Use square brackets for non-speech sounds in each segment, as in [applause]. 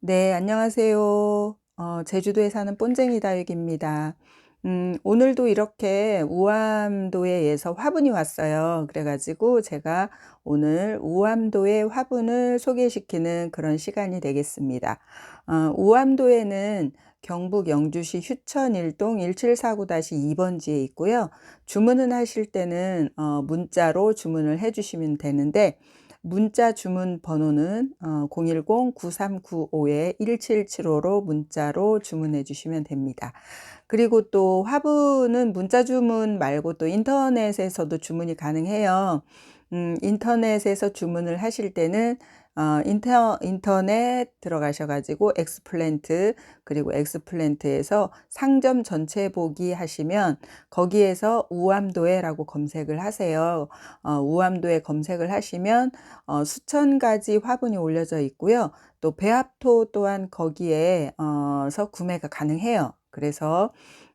네, 안녕하세요. 어, 제주도에 사는 본쟁이 다육입니다. 음, 오늘도 이렇게 우암도에서 화분이 왔어요. 그래가지고 제가 오늘 우암도의 화분을 소개시키는 그런 시간이 되겠습니다. 어, 우암도에는 경북 영주시 휴천 1동 1749-2번지에 있고요. 주문을 하실 때는 어, 문자로 주문을 해주시면 되는데 문자 주문 번호는 010-9395-1775로 문자로 주문해 주시면 됩니다. 그리고 또 화분은 문자 주문 말고 또 인터넷에서도 주문이 가능해요. 음, 인터넷에서 주문을 하실 때는 어, 인터, 인터넷 들어가셔가지고 엑스플랜트 그리고 엑스플랜트에서 상점 전체 보기 하시면 거기에서 우암도에라고 검색을 하세요. 어, 우암도에 검색을 하시면 어, 수천 가지 화분이 올려져 있고요. 또 배합토 또한 거기에서 구매가 가능해요. 그래서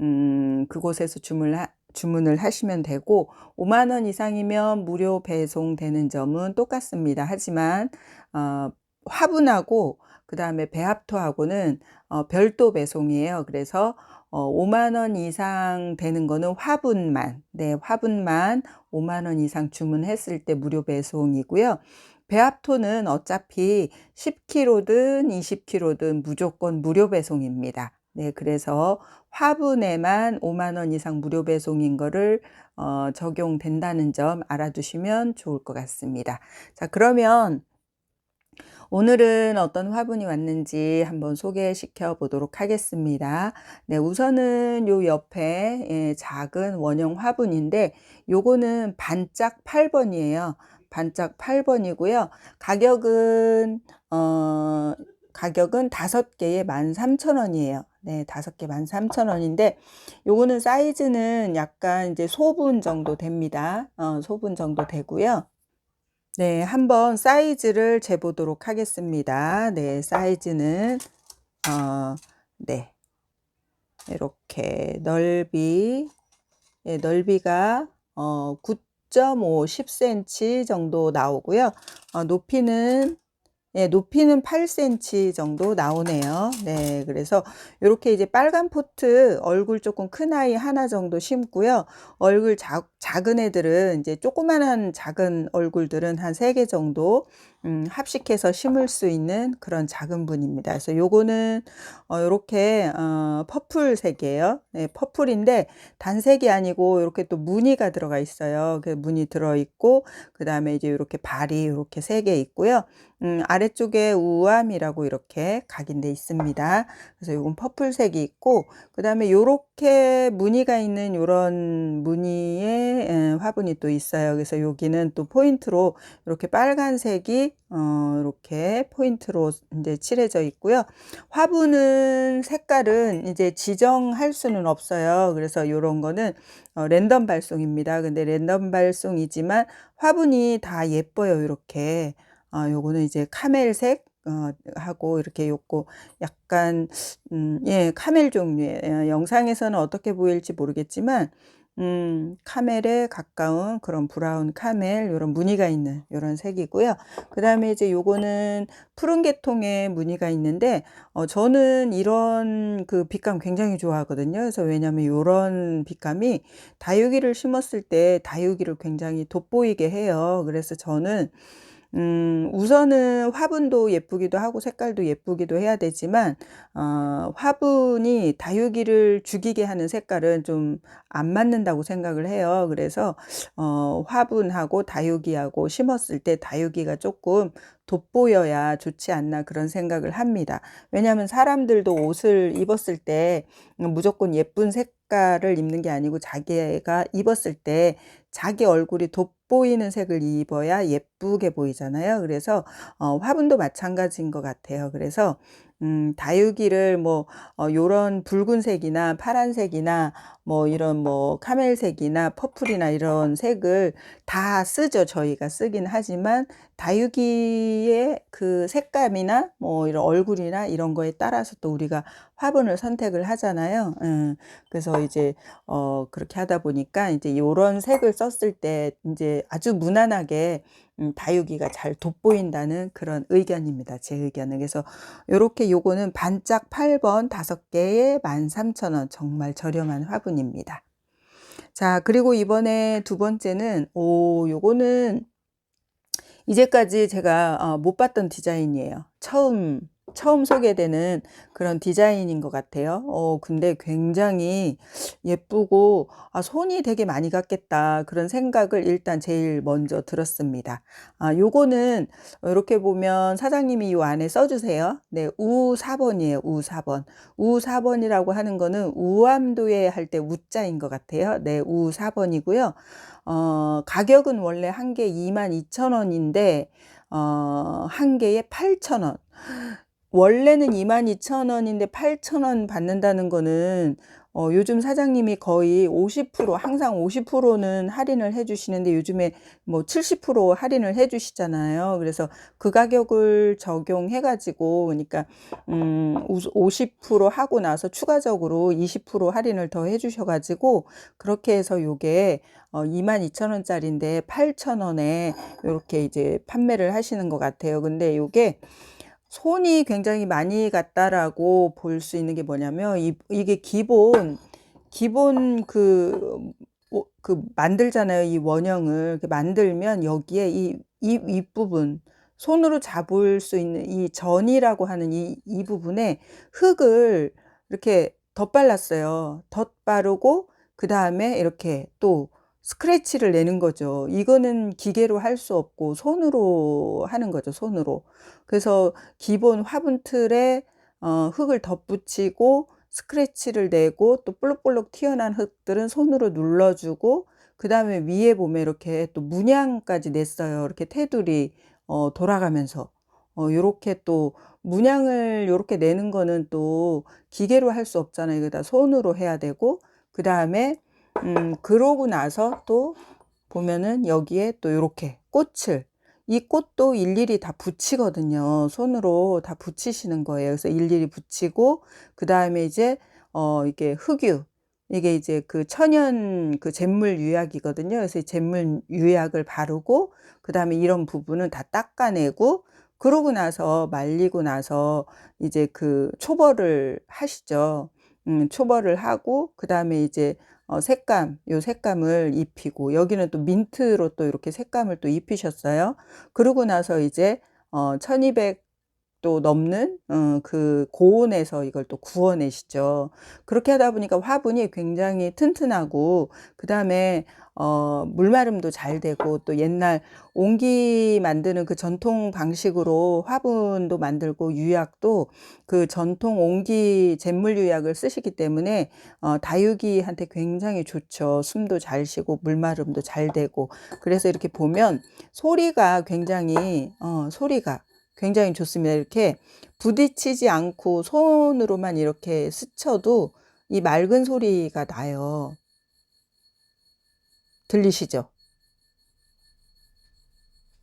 음, 그곳에서 주문을 하, 주문을 하시면 되고 5만 원 이상이면 무료 배송되는 점은 똑같습니다. 하지만 어, 화분하고 그 다음에 배합토하고는 어, 별도 배송이에요. 그래서 어, 5만 원 이상 되는 거는 화분만, 네, 화분만 5만 원 이상 주문했을 때 무료 배송이고요. 배합토는 어차피 10kg든 20kg든 무조건 무료 배송입니다. 네, 그래서 화분에만 5만 원 이상 무료 배송인 거를 어, 적용된다는 점 알아두시면 좋을 것 같습니다. 자, 그러면 오늘은 어떤 화분이 왔는지 한번 소개시켜 보도록 하겠습니다. 네, 우선은 요 옆에 예, 작은 원형 화분인데 요거는 반짝 8번이에요. 반짝 8번이고요. 가격은 어 가격은 5개에 13,000원이에요. 네, 5개 13,000원인데 요거는 사이즈는 약간 이제 소분 정도 됩니다. 어, 소분 정도 되고요. 네, 한번 사이즈를 재보도록 하겠습니다. 네, 사이즈는 어, 네. 이렇게 넓이 예, 넓이가 어, 9.5 10cm 정도 나오고요. 어, 높이는 예, 높이는 8cm 정도 나오네요. 네, 그래서 이렇게 이제 빨간 포트 얼굴 조금 큰 아이 하나 정도 심고요. 얼굴 작, 작은 애들은 이제 조그만한 작은 얼굴들은 한 세 개 정도 음, 합식해서 심을 수 있는 그런 작은 분입니다. 그래서 요거는 어, 이렇게 어, 퍼플색이에요. 네, 퍼플인데 단색이 아니고 이렇게 또 무늬가 들어가 있어요. 그 무늬 들어 있고 그 다음에 이제 이렇게 발이 이렇게 세 개 있고요. 음, 아래쪽에 우암이라고 이렇게 각인돼 있습니다. 그래서 이건 퍼플색이 있고 그 다음에 요렇게 무늬가 있는 요런 무늬의 화분이 또 있어요. 그래서 여기는 또 포인트로 이렇게 빨간색이 어, 이렇게 포인트로 이제 칠해져 있고요. 화분은 색깔은 이제 지정할 수는 없어요. 그래서 이런 거는 어, 랜덤 발송입니다. 근데 랜덤 발송이지만 화분이 다 예뻐요. 이렇게. 어, 요거는 이제 카멜색 어, 하고 이렇게 요거 약간 음, 예, 카멜 종류의 영상에서는 어떻게 보일지 모르겠지만 음, 카멜에 가까운 그런 브라운 카멜, 요런 무늬가 있는 요런 색이고요. 그 다음에 이제 요거는 푸른 계통의 무늬가 있는데, 어, 저는 이런 그 빛감 굉장히 좋아하거든요. 그래서 왜냐면 요런 빛감이 다육이를 심었을 때 다육이를 굉장히 돋보이게 해요. 그래서 저는 음, 우선은 화분도 예쁘기도 하고 색깔도 예쁘기도 해야 되지만, 어, 화분이 다육이를 죽이게 하는 색깔은 좀 안 맞는다고 생각을 해요. 그래서, 어, 화분하고 다육이하고 심었을 때 다육이가 조금 돋보여야 좋지 않나 그런 생각을 합니다. 왜냐하면 사람들도 옷을 입었을 때 무조건 예쁜 색깔을 입는 게 아니고 자기가 입었을 때 자기 얼굴이 돋 보이는 색을 입어야 예쁘게 보이잖아요. 그래서 어, 화분도 마찬가지인 것 같아요. 그래서 음, 다육이를 뭐, 어, 요런 붉은색이나 파란색이나 뭐 이런 뭐 카멜색이나 퍼플이나 이런 색을 다 쓰죠. 저희가 쓰긴 하지만 다육이의 그 색감이나 뭐 이런 얼굴이나 이런 거에 따라서 또 우리가 화분을 선택을 하잖아요. 음, 그래서 이제 어 그렇게 하다 보니까 이제 요런 색을 썼을 때 이제 아주 무난하게 음, 다육이가 잘 돋보인다는 그런 의견입니다. 제 의견은. 그래서 요렇게 요거는 반짝 8번 5개에 13,000원 정말 저렴한 화분입니다. 자, 그리고 이번에 두 번째는 오, 요거는 이제까지 제가 어, 못 봤던 디자인이에요. 처음 처음 소개되는 그런 디자인인 것 같아요. 어, 근데 굉장히 예쁘고, 아, 손이 되게 많이 갔겠다. 그런 생각을 일단 제일 먼저 들었습니다. 아, 요거는 이렇게 보면 사장님이 요 안에 써주세요. 네, 우 4번이에요. 우 4번. 우 4번이라고 하는 거는 우암도에 할 때 우자인 것 같아요. 네, 우 4번이고요. 어, 가격은 원래 한 개 22,000원인데, 어, 한 개에 8,000원. 원래는 22,000원인데 8,000원 받는다는 거는 어, 요즘 사장님이 거의 50% 항상 50%는 할인을 해주시는데 요즘에 뭐 70% 할인을 해주시잖아요. 그래서 그 가격을 적용해가지고 그러니까 음, 50% 하고 나서 추가적으로 20% 할인을 더 해주셔가지고 그렇게 해서 요게 어, 22,000원짜리인데 8,000원에 이렇게 이제 판매를 하시는 것 같아요. 근데 요게 손이 굉장히 많이 갔다라고 볼 수 있는 게 뭐냐면 이, 이게 기본 기본 그, 어, 그 만들잖아요. 이 원형을 만들면 여기에 이, 이 윗부분 손으로 잡을 수 있는 이 전이라고 하는 이, 이 부분에 흙을 이렇게 덧발랐어요. 덧바르고 그 다음에 이렇게 또 스크래치를 내는 거죠. 이거는 기계로 할 수 없고 손으로 하는 거죠. 손으로. 그래서 기본 화분 틀에 어, 흙을 덧붙이고 스크래치를 내고 또 볼록볼록 튀어난 흙들은 손으로 눌러주고 그 다음에 위에 보면 이렇게 또 문양까지 냈어요. 이렇게 테두리 어, 돌아가면서 어, 요렇게 또 문양을 요렇게 내는 거는 또 기계로 할 수 없잖아요. 이거 다 손으로 해야 되고 그 다음에 음, 그러고 나서 또 보면은 여기에 또 이렇게 꽃을 이 꽃도 일일이 다 붙이거든요. 손으로 다 붙이시는 거예요. 그래서 일일이 붙이고 그 다음에 이제 어 이게 흑유 이게 이제 그 천연 그 잿물 유약이거든요. 그래서 잿물 유약을 바르고 그 다음에 이런 부분은 다 닦아내고 그러고 나서 말리고 나서 이제 그 초벌을 하시죠. 음, 초벌을 하고 그 다음에 이제 어, 색감, 요 색감을 입히고 여기는 또 민트로 또 이렇게 색감을 또 입히셨어요. 그러고 나서 이제 어, 1200도 넘는 어, 그 고온에서 이걸 또 구워내시죠. 그렇게 하다 보니까 화분이 굉장히 튼튼하고 그 다음에 어, 물마름도 잘 되고 또 옛날 옹기 만드는 그 전통 방식으로 화분도 만들고 유약도 그 전통 옹기 잿물 유약을 쓰시기 때문에 어, 다육이한테 굉장히 좋죠. 숨도 잘 쉬고 물마름도 잘 되고 그래서 이렇게 보면 소리가 굉장히 어, 소리가 굉장히 좋습니다. 이렇게 부딪히지 않고 손으로만 이렇게 스쳐도 이 맑은 소리가 나요. 들리시죠?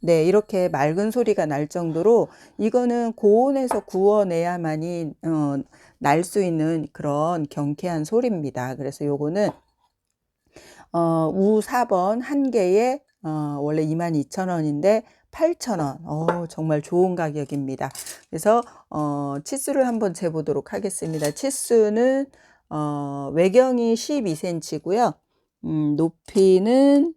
네, 이렇게 맑은 소리가 날 정도로 이거는 고온에서 구워내야만이 어, 날 수 있는 그런 경쾌한 소리입니다. 그래서 요거는 어, 우 4번 한 개에 어, 원래 22,000원인데 8,000원. 어, 정말 좋은 가격입니다. 그래서 어, 치수를 한번 재보도록 하겠습니다. 치수는 어, 외경이 12cm고요. 음, 높이는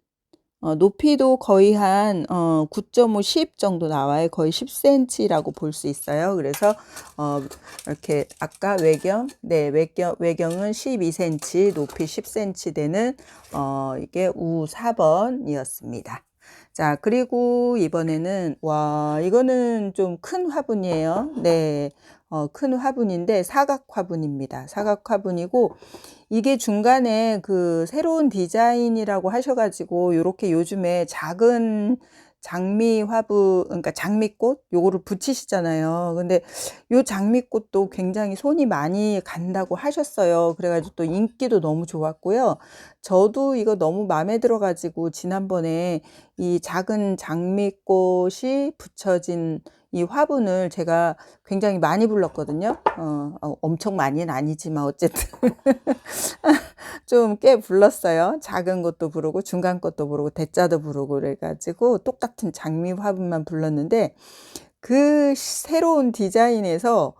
어, 높이도 거의 한 어, 9.5, 10 정도 나와요. 거의 10cm라고 볼 수 있어요. 그래서 어, 이렇게 아까 외경, 네 외경 외경은 12cm, 높이 10cm 되는 어, 이게 우 4번이었습니다. 자, 그리고 이번에는 와 이거는 좀 큰 화분이에요. 네, 어, 큰 화분인데 사각 화분입니다. 사각 화분이고 이게 중간에 그 새로운 디자인이라고 하셔가지고 이렇게 요즘에 작은 장미 화분 그러니까 장미꽃 요거를 붙이시잖아요. 근데 요 장미꽃도 굉장히 손이 많이 간다고 하셨어요. 그래가지고 또 인기도 너무 좋았고요. 저도 이거 너무 마음에 들어가지고 지난번에 이 작은 장미꽃이 붙여진 이 화분을 제가 굉장히 많이 불렀거든요. 어, 어, 엄청 많이는 아니지만 어쨌든 [laughs] 좀 꽤 불렀어요. 작은 것도 부르고 중간 것도 부르고 대자도 부르고 그래가지고 똑같은 장미 화분만 불렀는데 그 새로운 디자인에서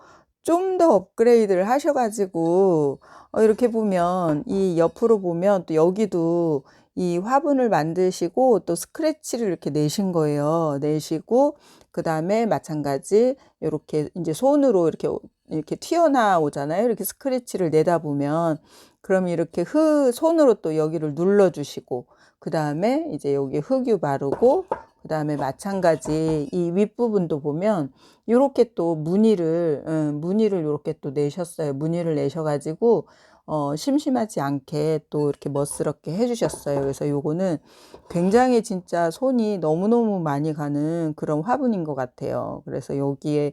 좀 더 업그레이드를 하셔가지고 어, 이렇게 보면 이 옆으로 보면 또 여기도 이 화분을 만드시고 또 스크래치를 이렇게 내신 거예요. 내시고 그 다음에 마찬가지 이렇게 이제 손으로 이렇게 이렇게 튀어나오잖아요. 이렇게 스크래치를 내다 보면 그럼 이렇게 흙 손으로 또 여기를 눌러 주시고 그 다음에 이제 여기 흙유 바르고 그 다음에 마찬가지 이 윗부분도 보면 이렇게 또 무늬를 음, 무늬를 이렇게 또 내셨어요. 무늬를 내셔가지고 어, 심심하지 않게 또 이렇게 멋스럽게 해주셨어요. 그래서 요거는 굉장히 진짜 손이 너무너무 많이 가는 그런 화분인 것 같아요. 그래서 여기에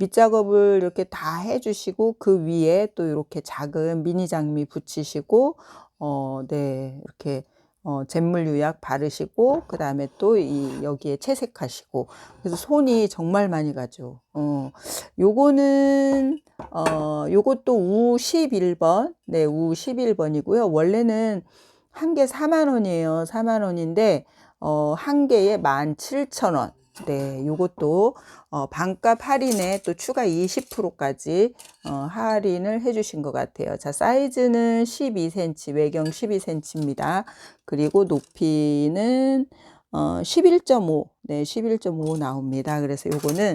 밑작업을 이렇게 다 해주시고 그 위에 또 이렇게 작은 미니 장미 붙이시고 어, 네, 이렇게 어, 잿물 유약 바르시고 그 다음에 또 이 여기에 채색하시고 그래서 손이 정말 많이 가죠. 어, 요거는 어, 요것도 우 11번. 네, 우 11번이고요. 원래는 한 개 4만 원이에요. 4만 원인데 어, 한 개에 17,000원. 네, 요것도 어, 반값 할인에 또 추가 20%까지 어, 할인을 해주신 것 같아요. 자, 사이즈는 12cm, 외경 12cm입니다. 그리고 높이는 어, 11.5, 네, 11.5 나옵니다. 그래서 요거는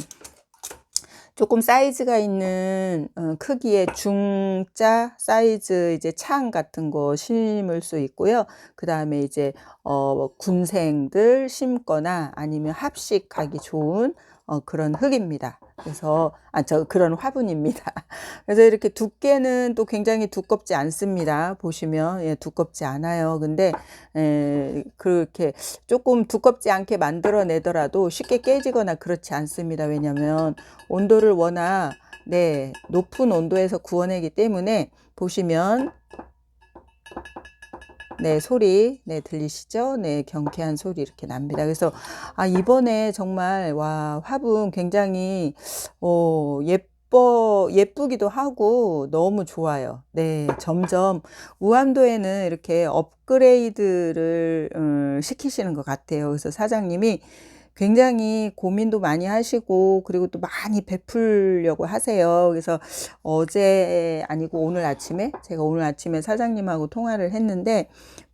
조금 사이즈가 있는 어, 크기의 중자 사이즈 이제 창 같은 거 심을 수 있고요. 그 다음에 이제 어, 군생들 심거나 아니면 합식하기 좋은 어, 그런 흙입니다. 그래서 아 저 그런 화분입니다. [laughs] 그래서 이렇게 두께는 또 굉장히 두껍지 않습니다. 보시면 예, 두껍지 않아요. 근데 에, 그렇게 조금 두껍지 않게 만들어내더라도 쉽게 깨지거나 그렇지 않습니다. 왜냐하면 온도를 워낙 네 높은 온도에서 구워내기 때문에 보시면 네, 소리, 네, 들리시죠? 네, 경쾌한 소리 이렇게 납니다. 그래서, 아, 이번에 정말, 와, 화분 굉장히, 어, 예뻐, 예쁘기도 하고 너무 좋아요. 네, 점점 우암도에는 이렇게 업그레이드를, 음, 시키시는 것 같아요. 그래서 사장님이 굉장히 고민도 많이 하시고 그리고 또 많이 베풀려고 하세요. 그래서 어제 아니고 오늘 아침에 제가 오늘 아침에 사장님하고 통화를 했는데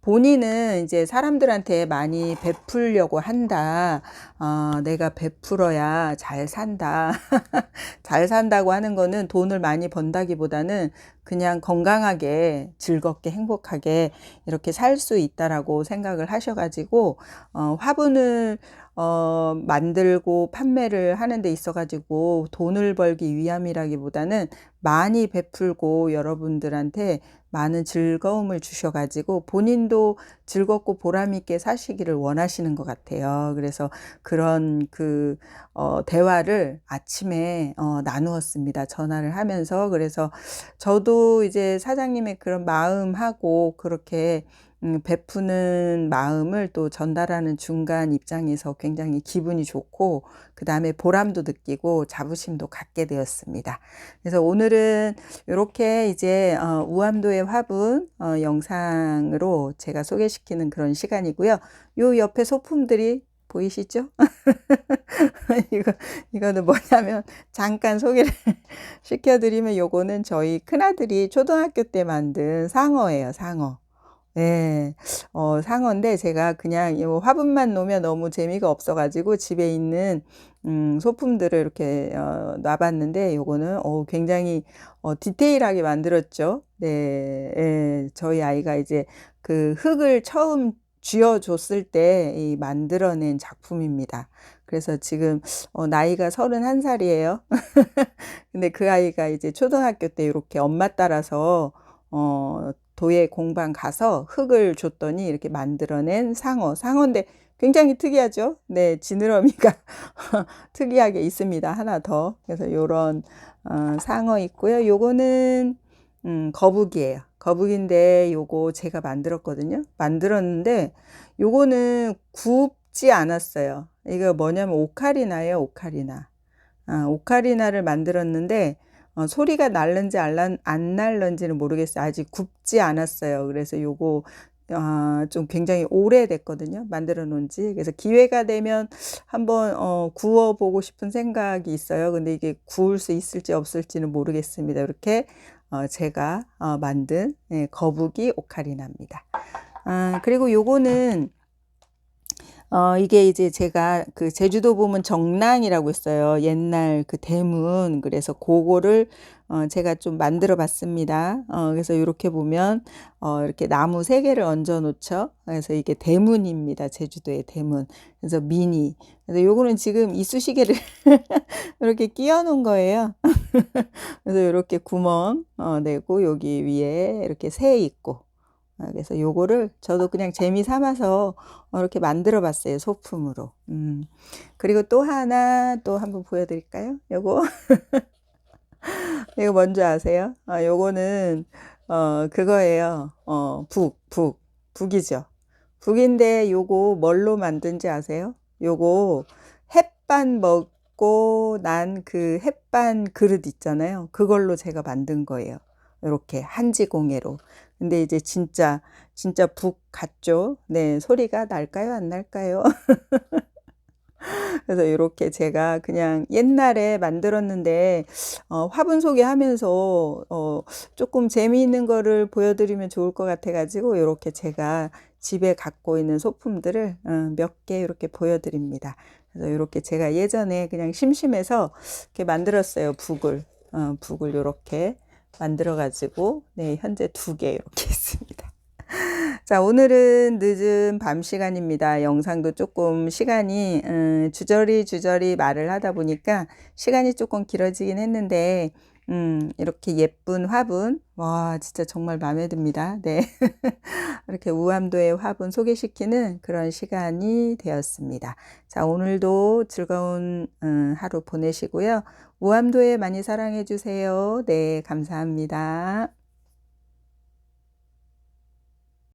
본인은 이제 사람들한테 많이 베풀려고 한다. 어, 내가 베풀어야 잘 산다. [laughs] 잘 산다고 하는 거는 돈을 많이 번다기보다는 그냥 건강하게 즐겁게 행복하게 이렇게 살 수 있다라고 생각을 하셔가지고 어, 화분을 어, 만들고 판매를 하는 데 있어 가지고 돈을 벌기 위함이라기보다는 많이 베풀고 여러분들한테 많은 즐거움을 주셔 가지고 본인도 즐겁고 보람 있게 사시기를 원하시는 것 같아요. 그래서 그런 그 어, 대화를 아침에 어, 나누었습니다. 전화를 하면서 그래서 저도 이제 사장님의 그런 마음하고 그렇게 음, 베푸는 마음을 또 전달하는 중간 입장에서 굉장히 기분이 좋고 그 다음에 보람도 느끼고 자부심도 갖게 되었습니다. 그래서 오늘은 이렇게 이제 어, 우암도의 화분 어, 영상으로 제가 소개시키는 그런 시간이고요. 요 옆에 소품들이 보이시죠? [laughs] 이거, 이거는 뭐냐면, 잠깐 소개를 [laughs] 시켜드리면, 요거는 저희 큰아들이 초등학교 때 만든 상어예요, 상어. 네, 어, 상어인데 제가 그냥 화분만 놓으면 너무 재미가 없어가지고 집에 있는 음, 소품들을 이렇게 어, 놔봤는데 요거는 어, 굉장히 어, 디테일하게 만들었죠. 네, 예, 저희 아이가 이제 그 흙을 처음 쥐어줬을 때 이 만들어낸 작품입니다. 그래서 지금 어, 나이가 31살이에요. [laughs] 근데 그 아이가 이제 초등학교 때 이렇게 엄마 따라서 어, 도예 공방 가서 흙을 줬더니 이렇게 만들어낸 상어. 상어인데 굉장히 특이하죠? 네, 지느러미가 [laughs] 특이하게 있습니다. 하나 더. 그래서 요런 어, 상어 있고요. 요거는 음, 거북이에요. 거북인데 요거 제가 만들었거든요. 만들었는데 요거는 굽지 않았어요. 이거 뭐냐면 오카리나예요. 오카리나. 아, 오카리나를 만들었는데 어, 소리가 날는지 안, 안 날는지는 모르겠어요. 아직 굽지 않았어요. 그래서 요거 아, 좀 굉장히 오래됐거든요. 만들어 놓은 지. 그래서 기회가 되면 한번 어, 구워 보고 싶은 생각이 있어요. 근데 이게 구울 수 있을지 없을지는 모르겠습니다. 이렇게 어, 제가 어, 만든 예, 거북이 오카리나입니다. 아, 그리고 요거는 어, 이게 이제 제가 그 제주도 보면 정랑이라고 있어요. 옛날 그 대문. 그래서 그거를 어, 제가 좀 만들어 봤습니다. 어, 그래서 이렇게 보면 어, 이렇게 나무 세 개를 얹어 놓죠. 그래서 이게 대문입니다. 제주도의 대문. 그래서 미니. 그래서 요거는 지금 이쑤시개를 [laughs] 이렇게 끼워 놓은 거예요. [laughs] 그래서 이렇게 구멍 어, 내고 여기 위에 이렇게 새 있고 아, 그래서 요거를 저도 그냥 재미 삼아서 어, 이렇게 만들어 봤어요. 소품으로. 음. 그리고 또 하나 또 한번 보여드릴까요? 요거. [laughs] 이거 뭔지 아세요? 아, 요거는, 어, 그거예요. 어, 북, 북. 북이죠. 북인데 요거 뭘로 만든지 아세요? 요거 햇반 먹고 난 그 햇반 그릇 있잖아요. 그걸로 제가 만든 거예요. 이렇게 한지공예로. 근데 이제 진짜 진짜 북 같죠? 네, 소리가 날까요? 안 날까요? [laughs] 그래서 이렇게 제가 그냥 옛날에 만들었는데 어, 화분 소개하면서 어, 조금 재미있는 거를 보여드리면 좋을 것 같아가지고 이렇게 제가 집에 갖고 있는 소품들을 어, 몇개 이렇게 보여드립니다. 그래서 이렇게 제가 예전에 그냥 심심해서 이렇게 만들었어요. 북을 어, 북을 이렇게 만들어 가지고 네 현재 두 개 이렇게 [laughs] 있습니다. 자, 오늘은 늦은 밤 시간입니다. 영상도 조금 시간이 음, 주저리 주저리 말을 하다 보니까 시간이 조금 길어지긴 했는데 음, 이렇게 예쁜 화분 와 진짜 정말 마음에 듭니다. 네. [laughs] 이렇게 우암도의 화분 소개시키는 그런 시간이 되었습니다. 자, 오늘도 즐거운 음, 하루 보내시고요. 우암도에 많이 사랑해 주세요. 네, 감사합니다.